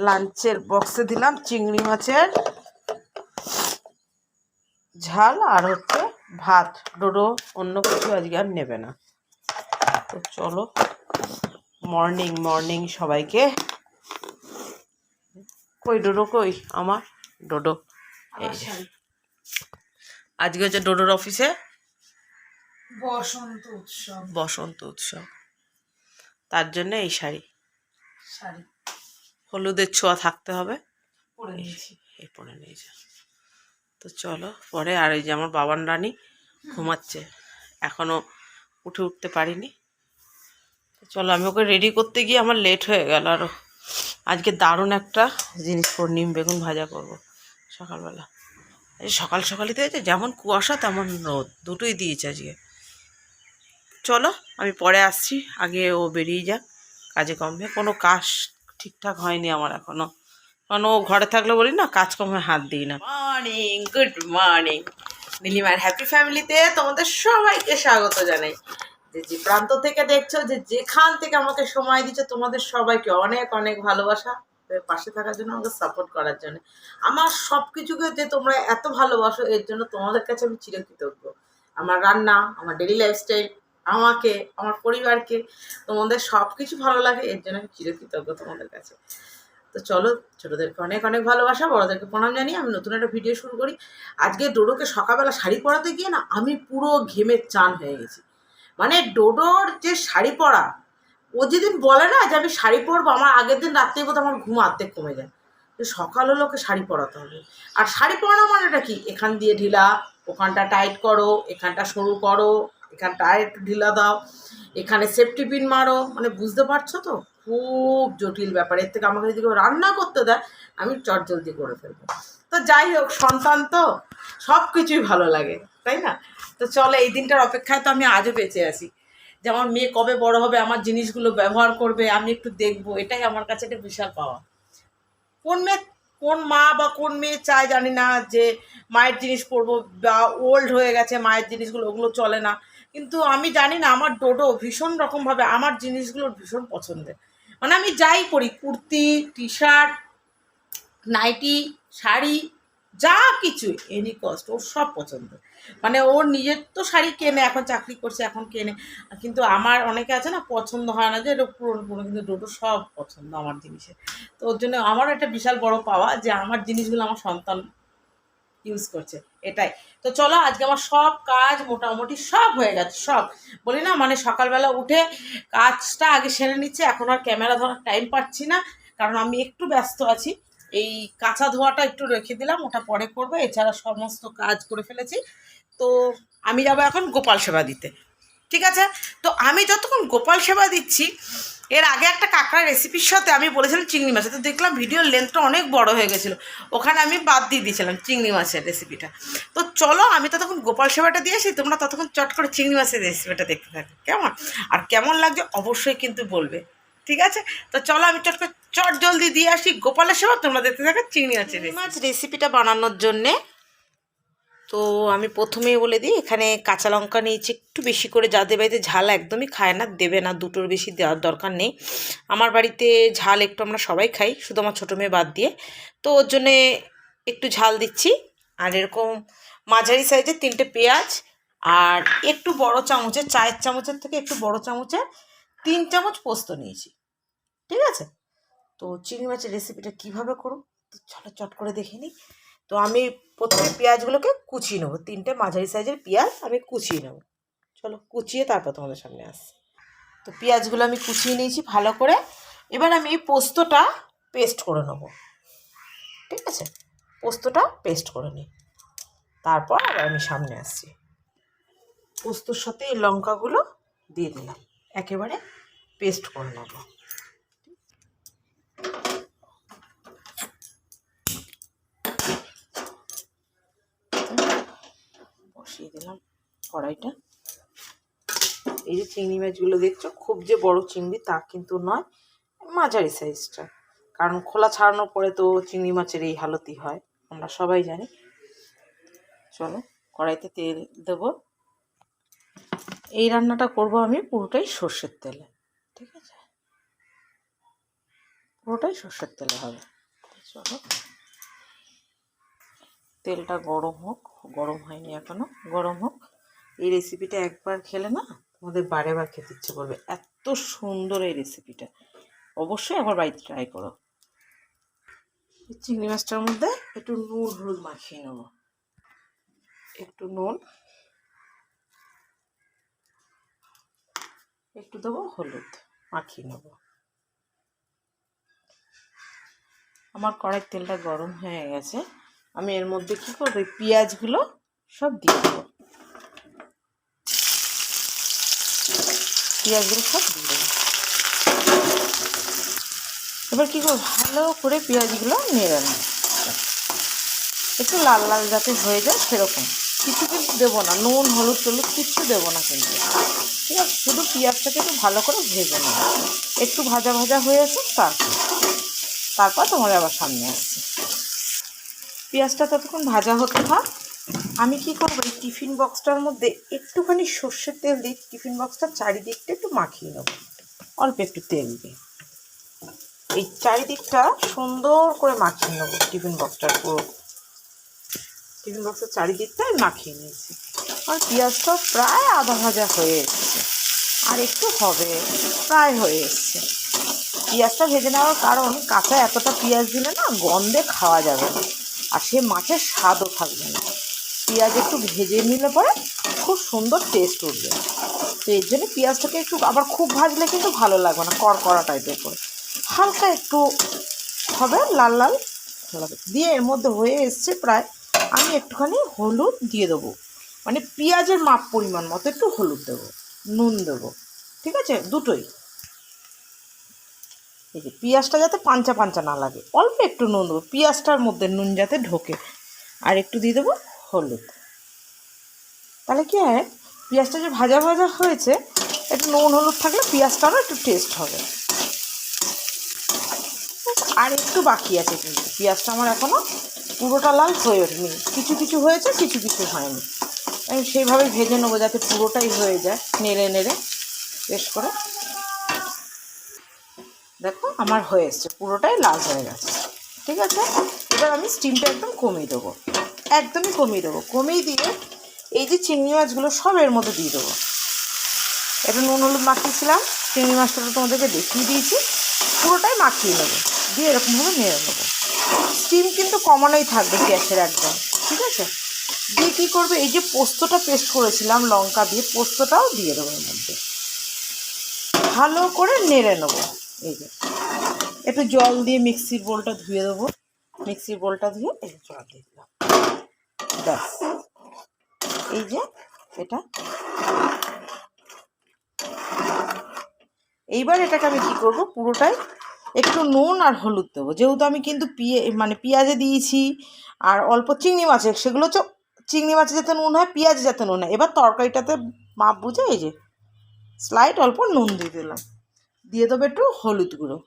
লাঞ্চের বক্সে দিলাম চিংড়ি মাছের ঝাল আর হচ্ছে ভাত। ডোডো অন্য কিছু আজকে আর নেবে না। তো চলো মর্নিং মর্নিং সবাইকে। কই ডোডো কই? আমার? ডোডো। আজকে হচ্ছে ডোডোর অফিসে বসন্ত উৎসব। বসন্ত উৎসব। তার জন্য এই শাড়ি। শাড়ি। হলুদের ছোঁয়া থাকতে হবে। পরে নিয়েছি এই পরে নিয়ে যা। তো চলো পরে আর এই যে আমার বাবান রানী ঘুমাচ্ছে। এখনও উঠে উঠতে পারিনি। চলো আমি ওকে রেডি করতে গিয়ে আমার লেট হয়ে গেল। আরও আজকে দারুণ একটা জিনিস করব নিম বেগুন ভাজা করব সকালবেলা। এই সকাল সকালই তো যেমন কুয়াশা তেমন রোদ। দুটোই দিয়েছে আজকে। চলো আমি পরে আসছি। আগে ও বেরিয়ে যাক কাজে কমবে কোনো কাজ ঠিকঠাক হয়নি আমার এখনও। কারণ ও ঘরে থাকলে বলি না কাজকর্মে হাত দিই না। মর্নিং গুড মর্নিং নীলিমার হ্যাপি ফ্যামিলিতে তোমাদের সবাইকে স্বাগত জানাই। যে যে প্রান্ত থেকে দেখছ, যে যেখান থেকে আমাকে সময় দিচ্ছ, তোমাদের সবাইকে অনেক অনেক ভালোবাসা। পাশে থাকার জন্য আমাকে সাপোর্ট করার জন্য। আমার সব কিছুকে যে তোমরা এত ভালোবাসো, এর জন্য তোমাদের কাছে আমি চিরকৃতজ্ঞ। আমার রান্না, আমার ডেলি লাইফস্টাইল আমাকে, আমার পরিবারকে, তোমাদের সব কিছু ভালো লাগে, এর জন্য আমি চিরকৃতজ্ঞ তোমাদের কাছে। তো চলো, ছোটোদেরকে অনেক অনেক ভালোবাসা, বড়োদেরকে প্রণাম জানিয়ে আমি নতুন একটা ভিডিও শুরু করি। আজকে ডোডোকে সকালবেলা শাড়ি পরাতে গিয়ে না আমি পুরো ঘেমে চান হয়ে গেছি। মানে ডোডোর যে শাড়ি পরা, ও যেদিন বলে না যে আমি শাড়ি পরবো, আমার আগের দিন রাত্রে বোধ আমার ঘুম আর্ধেক কমে যায়। তো সকাল হলে ওকে শাড়ি পরাতে হবে। আর শাড়ি পরানো মানেটা কি? এখান দিয়ে ঢিলা, ওখানটা টাইট করো, এখানটা সরু করো এখানটা একটু ঢিলা দাও। এখানে সেফটি পিন মারো। মানে বুঝতে পারছ তো? খুব জটিল ব্যাপার। এর থেকে আমাকে যদি কেউ রান্না করতে দেয়, আমি চট জলদি করে ফেলব। তো যাই হোক, সন্তান তো সব কিছুই ভালো লাগে, তাই না? তো চলো, এই দিনটার অপেক্ষায় তো আমি আজও বেঁচে আছি। যে আমার মেয়ে কবে বড় হবে, আমার জিনিসগুলো ব্যবহার করবে, আমি একটু দেখব। এটাই আমার কাছে একটা বিশাল পাওয়া। কোন মেয়ে, কোন মা বা কোন মেয়ে চায় জানি না যে, মায়ের জিনিস পরবো বা ওল্ড হয়ে গেছে, মায়ের জিনিসগুলো, ওগুলো চলে না। কিন্তু আমি জানি না, আমার ডোডো ভীষণ রকমভাবে, আমার জিনিসগুলো ভীষণ পছন্দের। মানে আমি যাই পরি, kurti T shirt nightie, sari, যা কিছু এনি কস্ট ওর সব পছন্দ। মানে ওর নিজের তো শাড়ি কেনে, এখন চাকরি করছে, এখন কেনে। কিন্তু আমার অনেকে আছে না, পছন্দ হয় না যে, এটা পুরনো পুরনো, কিন্তু ডোডো সব পছন্দ আমার জিনিসের। তো ওর জন্য আমারও একটা বিশাল বড় পাওয়া যে, আমার জিনিসগুলো আমার সন্তান ইউজ করছে। এটাই। তো চলো, আজকে আমার সব কাজ মোটামুটি সব হয়ে গেছে, সব। বলি না মানে সকালবেলা উঠে কাজটা আগে সেরে নিচ্ছে, এখন আর ক্যামেরা ধরার টাইম পাচ্ছি না, কারণ আমি একটু ব্যস্ত আছি। এই কাঁচা ধোয়াটা একটু রেখে দিলাম, ওটা পরে করব, এছাড়া সমস্ত কাজ করে ফেলেছি। তো আমি যাব এখন গোপাল সেবা দিতে। ঠিক আছে? তো আমি যতক্ষণ গোপাল সেবা দিচ্ছি এর আগে একটা কাঁকড়া রেসিপির সাথে আমি বলেছিলাম চিংড়ি মাছের। তো দেখলাম ভিডিওর লেন্থটা অনেক বড় হয়ে গেছিল। ওখানে আমি বাদ দিয়ে দিয়েছিলাম চিংড়ি মাছের রেসিপিটা তো চলো আমি ততক্ষণ গোপাল সেবাটা দিয়ে আসি তোমরা ততক্ষণ চট করে চিংড়ি মাছের রেসিপিটা দেখতে থাকো কেমন? আর কেমন লাগছে অবশ্যই কিন্তু বলবে ঠিক আছে? তো চলো আমি চট করে চট জলদি দিয়ে আসি গোপালের সেবা তোমরা দেখতে থাকো চিংড়ি মাছের মাছ রেসিপিটা বানানোর জন্যে তো আমি প্রথমেই বলে দিই, এখানে কাঁচা লঙ্কা নিয়েছি, একটু বেশি করে যাদের বাড়িতে ঝাল একদমই খায় না, দেবে না, দুটোর বেশি দেওয়ার দরকার নেই। আমার বাড়িতে ঝাল একটু আমরা সবাই খাই, শুধু আমার ছোটো মেয়ে বাদ দিয়ে। তো ওর জন্যে একটু ঝাল দিচ্ছি, আর এরকম মাঝারি সাইজের তিনটে পেঁয়াজ, আর একটু বড় চামচের, চায়ের চামচের থেকে একটু বড় চামচের তিন চামচ পোস্ত নিয়েছি। ঠিক আছে? তো চিংড়ি মাছের রেসিপিটা কীভাবে করো তো চলো চট করে দেখে নিই। তো আমি প্রথমে পেঁয়াজগুলোকে কুচিয়ে নেব। তিনটে মাঝারি সাইজের পেঁয়াজ আমি কুচিয়ে নেব। চলো, কুচিয়ে তারপর তোমাদের সামনে আসছি। তো পেঁয়াজগুলো আমি কুচিয়ে নিয়েছি ভালো করে। এবার আমি পোস্তটা পেস্ট করে নেব। ঠিক আছে? পোস্তটা পেস্ট করে নিই। তারপর আবার আমি সামনে আসছি। পোস্তর সাথে এই লঙ্কাগুলো দিয়ে দিলাম। একেবারে পেস্ট করে নেব। বসিয়ে দিলাম কড়াইটা। এই যে চিংড়ি মাছগুলো দেখছ, খুব যে বড় চিংড়ি তা কিন্তু নয়, মাঝারি সাইজটা কারণ খোলা ছাড়ানোর পরে তো চিংড়ি মাছের এই হালতই হয়, আমরা সবাই জানি। চলো, কড়াইতে তেল দেবো। এই রান্নাটা করব আমি পুরোটাই সর্ষের তেলে, ঠিক আছে? পুরোটাই সর্ষের তেলে হবে। চলো, তেলটা গরম হোক। গরম হয়নি এখনও। গরম হোক। এই রেসিপিটা একবার খেলে না তোমাদের বারে বার খেতে ইচ্ছে করবে। এত সুন্দর এই রেসিপিটা অবশ্যই আমার বাড়িতে ট্রাই করো। চিংড়ি মাছটার মধ্যে একটু নুন, হলুদ মাখিয়ে নেব। একটু নুন, একটু দেবো, হলুদ মাখিয়ে নেব। আমার কড়াই তেলটা গরম হয়ে গেছে। আমি এর মধ্যে কী করব? পেঁয়াজগুলো সব দিয়ে দেবো। পেঁয়াজগুলো সব দিয়ে দেবো। এবার কী করব? ভালো করে পেঁয়াজগুলো নেড়ে নেব। একটু লাল লাল যাতে হয়ে যায় সেরকম। কিছু কিন্তু দেবো না। নুন, হলুদ, টলুদ কিচ্ছু দেবো না কিন্তু। ঠিক আছে? শুধু পেঁয়াজটাকে একটু ভালো করে ভেজে নেব। একটু ভাজা ভাজা হয়ে আসুক, তারপর তারপর তোমার আবার সামনে আসছে। পেঁয়াজটা ততক্ষণ ভাজা হতে থাক। আমি কি করব? এই টিফিন বক্সটার মধ্যে একটুখানি সর্ষের তেল দিয়ে টিফিন বক্সটার চারিদিকটা একটু মাখিয়ে নেব। অল্প একটু তেল দিয়ে। এই চারিদিকটা সুন্দর করে মাখিয়ে নেব টিফিন বক্সটার পুরো। টিফিন বক্সের চারিদিকটা আমি মাখিয়ে নিয়েছি। আর পেঁয়াজটা প্রায় আধা ভাজা হয়ে এসছে। আর একটু হবে, প্রায় হয়ে এসছে। পেঁয়াজটা ভেজে নেওয়ার কারণ কাঁচা এতটা পেঁয়াজ দিলে না গন্ধে খাওয়া যাবে না। আর সে মাছের স্বাদও থাকবে না। পেঁয়াজ একটু ভেজে নিলে পরে খুব সুন্দর টেস্ট উঠবে। তো এর জন্য পেঁয়াজটাকে একটু আবার খুব ভাজলে কিন্তু ভালো লাগবে না, কড়কড়া টাইপের করে। হালকা একটু হবে লাল লাল। দিয়ে এর মধ্যে হয়ে এসছে প্রায় আমি একটুখানি হলুদ দিয়ে দেবো। মানে পেঁয়াজের মাপ পরিমাণ মতো একটু হলুদ দেবো, নুন দেবো। ঠিক আছে? দুটোই। এই যে পেঁয়াজটা যাতে পাঞ্চা পাঞ্চা না লাগে। অল্প একটু নুন দেবো, পেঁয়াজটার মধ্যে নুন যাতে ঢোকে। আর একটু দিয়ে দেবো হলুদ। তাহলে কি হয়, পেঁয়াজটা যে ভাজা ভাজা হয়েছে, একটু নুন হলুদ থাকলে পেঁয়াজটারও একটু টেস্ট হবে। আর একটু বাকি আছে কিন্তু, পেঁয়াজটা আমার এখনও পুরোটা লাল হয়ে ওঠেনি। কিছু কিছু হয়েছে, কিছু কিছু হয়নি। আমি সেইভাবে ভেজে নেব যাতে পুরোটাই হয়ে যায়, নেড়ে নেড়ে, বেশ করে। দেখো, আমার হয়ে এসছে, পুরোটাই লাল হয়ে গেছে। ঠিক আছে? এবার আমি স্টিমটা একদম কমিয়ে দেবো। একদমই কমিয়ে দেবো। কমিয়ে দিয়ে এই যে চিংড়ি মাছগুলো সব এর মধ্যে দিয়ে দেবো। এটা নুন, হলুদ মাখিয়েছিলাম। চিংড়ি মাছটা তোমাদেরকে দেখিয়ে দিয়েছি। পুরোটাই মাখিয়ে নেব। দিয়ে এরকমভাবে নেড়ে নেব। স্টিম কিন্তু কমানোই থাকবে গ্যাসের একদম। ঠিক আছে? দিয়ে কী করবে? এই যে পোস্তটা পেস্ট করেছিলাম লঙ্কা দিয়ে, পোস্তটাও দিয়ে দেবো এর মধ্যে। ভালো করে নেড়ে নেব। এই যে। একটু জল দিয়ে মিক্সির বোলটা ধুয়ে দেবো। মিক্সির বোলটা ধুয়ে এই জল দিয়ে দিলাম। ব্যাস। এই যে এটা। এইবার এটাকে আমি কী করব? পুরোটাই একটু নুন আর হলুদ দেবো। যেহেতু আমি কিন্তু পিয়ে মানে পেঁয়াজে দিয়েছি আর অল্প চিংড়ি মাছে সেগুলো হচ্ছে চিংড়ি মাছে যাতে নুন হয়, পেঁয়াজে যাতে নুন হয়। এবার তরকারিটাতে মাপ বুঝে এই যে স্লাইড অল্প নুন দিয়ে দিলাম। দিয়ে দেবো একটু হলুদ গুঁড়ো।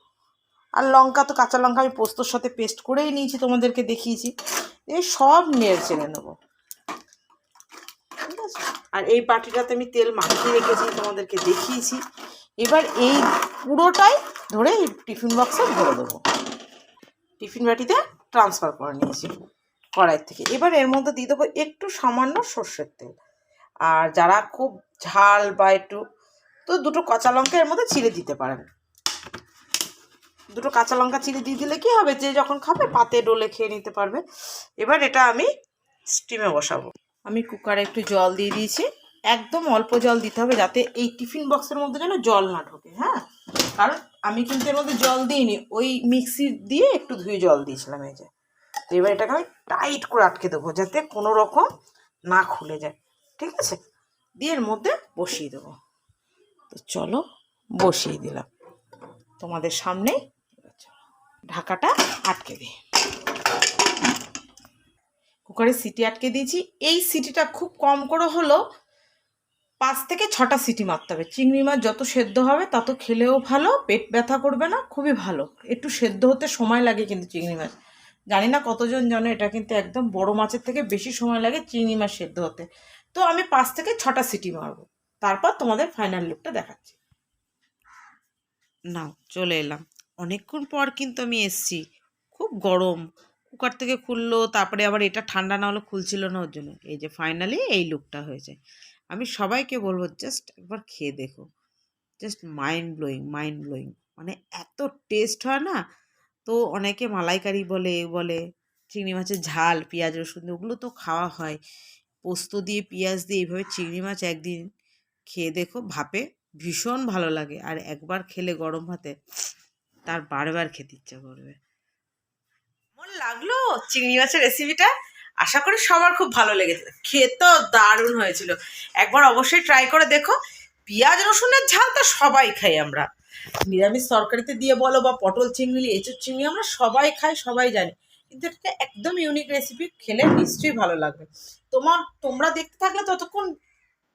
আর লঙ্কা তো কাঁচা লঙ্কা আমি পোস্তর সাথে পেস্ট করেই নিয়েছি, তোমাদেরকে দেখিয়েছি। এই সব নেড়ে চেড়ে নেব। ঠিক আছে? আর এই বাটিটাতে আমি তেল মাখিয়ে রেখেছি, তোমাদেরকে দেখিয়েছি। এবার এই পুরোটাই ধরে টিফিন বক্সে ভরে দেবো। টিফিন বাটিতে ট্রান্সফার করে নিয়েছি কড়াই থেকে। এবার এর মধ্যে দিয়ে দেবো একটু সামান্য সর্ষের তেল। আর যারা খুব ঝাল বা একটু তো দুটো কাঁচা লঙ্কা এর মধ্যে চিড়ে দিতে পারেন। দুটো কাঁচা লঙ্কা চিড়ে দিয়ে দিলে কি হবে? যে যখন খাবে পাতে ডোলে খেয়ে নিতে পারবে। এবার এটা আমি স্টিমে বসাবো। আমি কুকারে একটু জল দিয়ে দিয়েছি। একদম অল্প জল দিতে হবে যাতে এই টিফিন বক্সের মধ্যে যেন জল না ঢোকে হ্যাঁ? কারণ আমি কিন্তু এর মধ্যে জল দিইনি। ওই মিক্সি দিয়ে একটু ধুয়ে জল দিয়েছিলাম এই যে। তো এবার এটাকে আমি টাইট করে আটকে দেবো যাতে কোনো রকম না খুলে যায়। ঠিক আছে? দিয়ে এর মধ্যে বসিয়ে দেবো। তো চলো, বসিয়ে দিলাম। তোমাদের সামনে ঢাকাটা আটকে দিই। কুকারে সিটি আটকে দিয়েছি। এই সিটিটা খুব কম করে হলো পাঁচ থেকে ছটা সিটি মারতে হবে। চিংড়ি মাছ যত সেদ্ধ হবে, তত খেলেও ভালো, পেট ব্যথা করবে না, খুবই ভালো। একটু সেদ্ধ হতে সময় লাগে কিন্তু চিংড়ি মাছ। জানি না কতজন জানো, এটা কিন্তু একদম বড় মাছের থেকে বেশি সময় লাগে চিংড়ি মাছ সেদ্ধ হতে। তো আমি পাঁচ থেকে ছটা সিটি মারবো। তারপর তোমাদের ফাইনাল লুকটা দেখাচ্ছি। না চলে এলাম। অনেকক্ষণ পর কিন্তু আমি এসছি। খুব গরম। কুকার থেকে খুললো, তারপরে আবার এটা ঠান্ডা না হলে খুলছিল না ওর জন্য। এই যে ফাইনালি এই লুকটা হয়েছে। আমি সবাইকে বলব, জাস্ট একবার খেয়ে দেখো। Just mind blowing mind blowing মানে এত টেস্ট হয় না? তো অনেকে মালাইকারি বলে বলে, চিংড়ি মাছের ঝাল, পেঁয়াজ রসুন ওগুলো তো খাওয়া হয়। পোস্ত দিয়ে, পেঁয়াজ দিয়ে, এইভাবে চিংড়ি মাছ একদিন খেয়ে দেখো ভাপে ভীষণ ভালো লাগে। আর একবার খেলে গরম ভাতে তার বারবার খেতে ইচ্ছা করবে। কেমন লাগল চিংড়ি মাছের রেসিপিটা আশা করি সবার খুব ভালো লেগেছে। খেতেও দারুণ হয়েছিল। একবার অবশ্যই ট্রাই করে দেখো। পেঁয়াজ, রসুনের ঝাল তো সবাই খাই আমরা। নিরামিষ তরকারিতে দিয়ে বলো বা পটল চিংড়ি এঁচুর চিংড়ি আমরা সবাই খাই, সবাই জানি। কিন্তু এটা একদম ইউনিক রেসিপি খেলে নিশ্চয়ই ভালো লাগবে। তোমার, তোমরা দেখতে থাকলে ততক্ষণ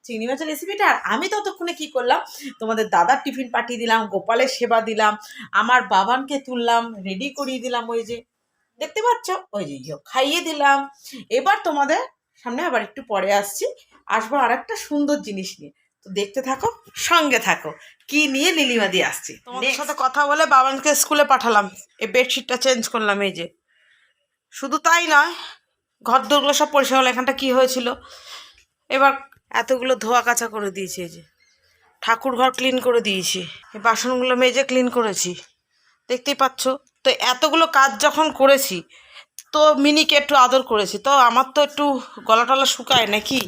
চিংড়ি মাছের রেসিপিটা আর আমি ততক্ষণে কি করলাম তোমাদের দাদার টিফিন পাঠিয়ে দিলাম গোপালের সেবা দিলাম আমার বাবানকে তুললাম রেডি করিয়ে দিলাম ওই যে দেখতে পাচ্ছ? ওই যে খাইয়ে দিলাম। এবার তোমাদের সামনে আবার একটু পরে আসছি আসব আর একটা সুন্দর জিনিস নিয়ে। তো দেখতে থাকো সঙ্গে থাকো কি নিয়ে নীলিমা দিয়ে আসছি। তোমাদের সাথে কথা বলে বাবানকে স্কুলে পাঠালাম এই বেডশিটটা চেঞ্জ করলাম এই যে। শুধু তাই নয় ঘর দোরগুলো সব পরিষ্কার হলো এখানটা কি হয়েছিল? এবার এতগুলো ধোয়া কাচা করে দিয়েছি যে। ঠাকুর ঘর ক্লিন করে দিয়েছি। এই বাসনগুলো মেজে ক্লিন করেছি। দেখতেই পাচ্ছ? তো এতগুলো কাজ যখন করেছি, তো মিনিকে একটু আদর করেছি। তো আমার তো একটু গলা টলা শুকায় নাকি?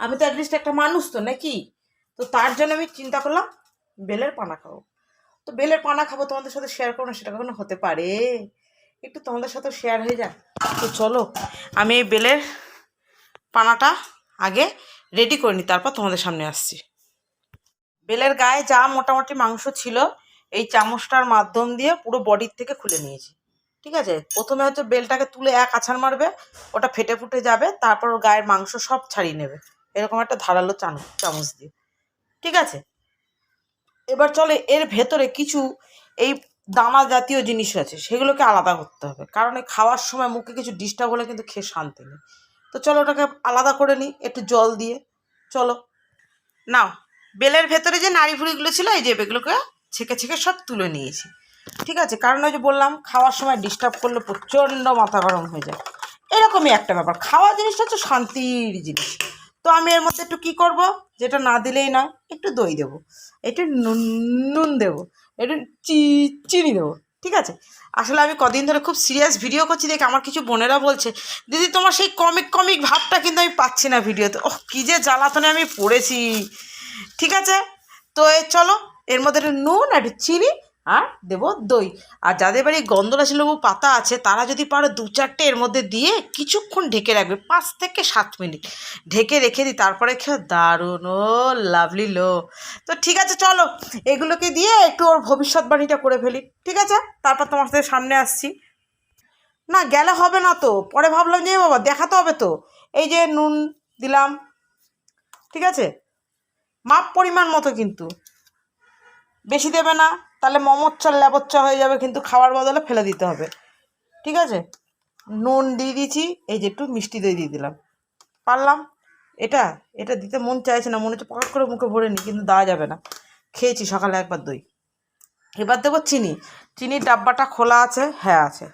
আমি তো অ্যাটলিস্ট একটা মানুষ তো নাকি? তো তার জন্য আমি চিন্তা করলাম, বেলের পানা খাব। তো বেলের পানা খাব, তোমাদের সাথে শেয়ার করব না, সেটা কখনো হতে পারে। একটু তোমাদের সাথে শেয়ার হয়ে যায় তো চলো, আমি এই বেলের পানাটা আগে রেডি করে নিই তারপর তোমাদের সামনে আসছি। বেলের গায়ে যা মোটামুটি মাংস ছিল, এই চামচটার মাধ্যম দিয়ে পুরো বডির থেকে খুলে নিয়েছি। ঠিক আছে? প্রথমে হচ্ছে বেলটাকে তুলে এক আছাড় মারবে, ওটা ফেটে ফুটে যাবে, তারপর ওর গায়ের মাংস সব ছাড়িয়ে নেবে। এরকম একটা ধারালো চামচ দিয়ে। ঠিক আছে? এবার চলে, এর ভেতরে কিছু এই দানা জাতীয় জিনিস আছে, সেগুলোকে আলাদা করতে হবে। কারণ এই খাওয়ার সময় মুখে কিছু ডিস্টার্ব হলে কিন্তু খেয়ে শান্তি নেই। তো চলো ওটাকে আলাদা করে নিই, একটু জল দিয়ে। চলো। নাও, বেলের ভেতরে যে নাড়ি ভুড়িগুলো ছিল, এই যে এগুলোকে ছেঁকে ছেঁকে সব তুলে নিয়েছি। ঠিক আছে? কারণ ওই যে বললাম, খাওয়ার সময় ডিস্টার্ব করলে প্রচণ্ড মাথা গরম হয়ে যায়। এরকমই একটা ব্যাপার। খাওয়া জিনিসটা হচ্ছে শান্তির জিনিস। তো আমি এর মধ্যে একটু কি করব? যেটা না দিলেই নয়, একটু দই দেবো। একটু নুন নুন দেবো। একটু চি, চিনি দেবো। ঠিক আছে? আসলে আমি কদিন ধরে খুব সিরিয়াস ভিডিও করছি, দেখে আমার কিছু বোনেরা বলছে, দিদি, তোমার সেই কমিক কমিক ভাবটা কিন্তু আমি পাচ্ছি না ভিডিওতে ও কী যে জ্বালাতনে আমি পড়েছি। ঠিক আছে? তো চলো, এর মধ্যে একটু নুন একটু চিনি আর দেবো দই। আর যাদের বাড়ি গন্ধরাশি লেবু পাতা আছে, তারা যদি পারো দু চারটে এর মধ্যে দিয়ে কিছুক্ষণ ঢেকে রাখবে, পাঁচ থেকে সাত মিনিট। ঢেকে রেখে দিই, তারপরে খেয়ে দারুণ ও লাভলি লো। তো ঠিক আছে, চলো। এগুলোকে দিয়ে একটু ওর ভবিষ্যৎবাণীটা করে ফেলি। ঠিক আছে? তারপর তোমার সাথে সামনে আসছি। না, গেলে হবে না তো। পরে ভাবলাম যে বাবা, দেখাতে হবে তো। এই যে নুন দিলাম। ঠিক আছে? মাপ পরিমাণ মতো কিন্তু। বেশি দেবে না। তাহলে মমচ্চা ল্যাবচ্চা হয়ে যাবে, কিন্তু খাওয়ার বদলে ফেলে দিতে হবে। ঠিক আছে? নুন দিয়ে দিয়েছি, এই যে একটু মিষ্টি দই দিয়ে দিলাম। পারলাম? এটা এটা দিতে মন চাইছে না, মনে হচ্ছে পকাট করে মুখে ভরে নি, কিন্তু দেওয়া যাবে না। খেয়েছি সকালে একবার দই। এবার দেবো চিনি। চিনির ডাব্বাটা খোলা আছে? হ্যাঁ আছে।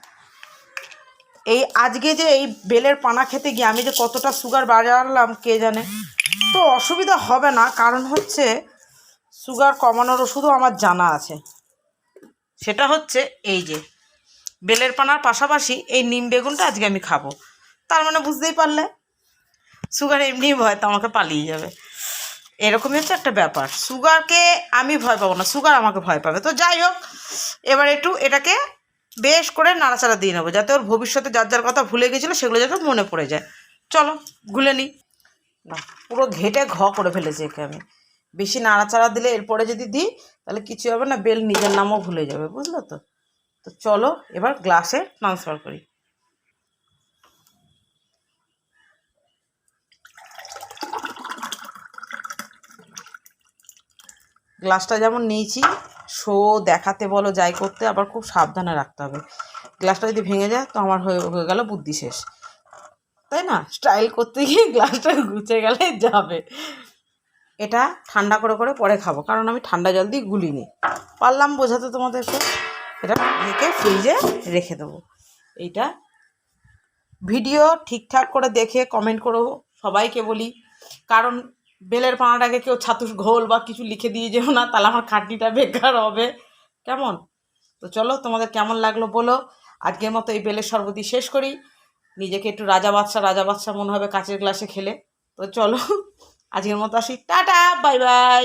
এই আজকে যে এই বেলের পানা খেতে গিয়ে আমি যে কতটা সুগার বাড়ালাম, কে জানে? তো অসুবিধা হবে না, কারণ হচ্ছে সুগার কমানোর ওষুধও আমার জানা আছে। সেটা হচ্ছে এই যে, বেলের পানার পাশাপাশি এই নিম বেগুনটা আজকে আমি খাব। তার মানে বুঝতেই পারলে? সুগার এমনিই ভয়, তো আমাকে পালিয়ে যাবে। এরকমই হচ্ছে একটা ব্যাপার। সুগারকে আমি ভয় পাবো না সুগার আমাকে ভয় পাবে। তো যাই হোক, এবার একটু এটাকে বেশ করে নাড়াচাড়া দিয়ে নেব, যাতে ওর ভবিষ্যতে যার যার কথা ভুলে গেছিল, সেগুলো যাতে মনে পড়ে যায়। চলো, গুলে নিই। না, পুরো ঘেটে ঘ করে ফেলেছি একে আমি। বেশি নাড়াচাড়া দিলে এরপরে যদি দিই, তাহলে কিছু হবে না, বেল নিজের নামও ভুলে যাবে, বুঝলো তো? তো চলো, এবার গ্লাসে ট্রান্সফার করি। গ্লাসটা যেমন নিয়েছি, শো, দেখাতে বলো, যাই করতে, আবার খুব সাবধানে রাখতে হবে। গ্লাসটা যদি ভেঙে যায়, তো আমার হয়ে হয়ে গেল বুদ্ধি শেষ। তাই না? স্টাইল করতে গিয়ে গ্লাসটা গুছে গেলে যাবে। এটা ঠান্ডা করে করে পরে খাব, কারণ আমি ঠান্ডা জল দিয়ে গুলিনি। পারলাম বোঝাতে তোমাদেরকে এটা ঢেকে ফ্রিজে রেখে দেবো। এইটা ভিডিও ঠিকঠাক করে দেখে কমেন্ট করো, সবাইকে বলি। কারণ বেলের পানাটাকে কেউ ছাতুর ঘোল বা কিছু লিখে দিয়ে যেও না, তাহলে আমার খাটনিটা বেকার হবে। কেমন? তো চলো, তোমাদের কেমন লাগল বলো। আজকের মতো এই বেলের শরবতই শেষ করি। নিজেকে একটু রাজা বাদশা রাজা বাদশা মনে হবে কাচের গ্লাসে খেলে। তো চলো। আজকের মতো আসি, টাটা, বাই বাই।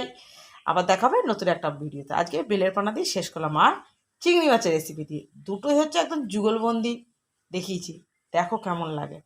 আবার দেখা হবে নতুন একটা ভিডিওতে। আজকে বেলের পানা দিয়ে শেষ করলাম আর চিংড়ি মাছের রেসিপি দিয়ে। দুটোই হচ্ছে একদম যুগলবন্দি দেখিয়েছি। দেখো কেমন লাগে।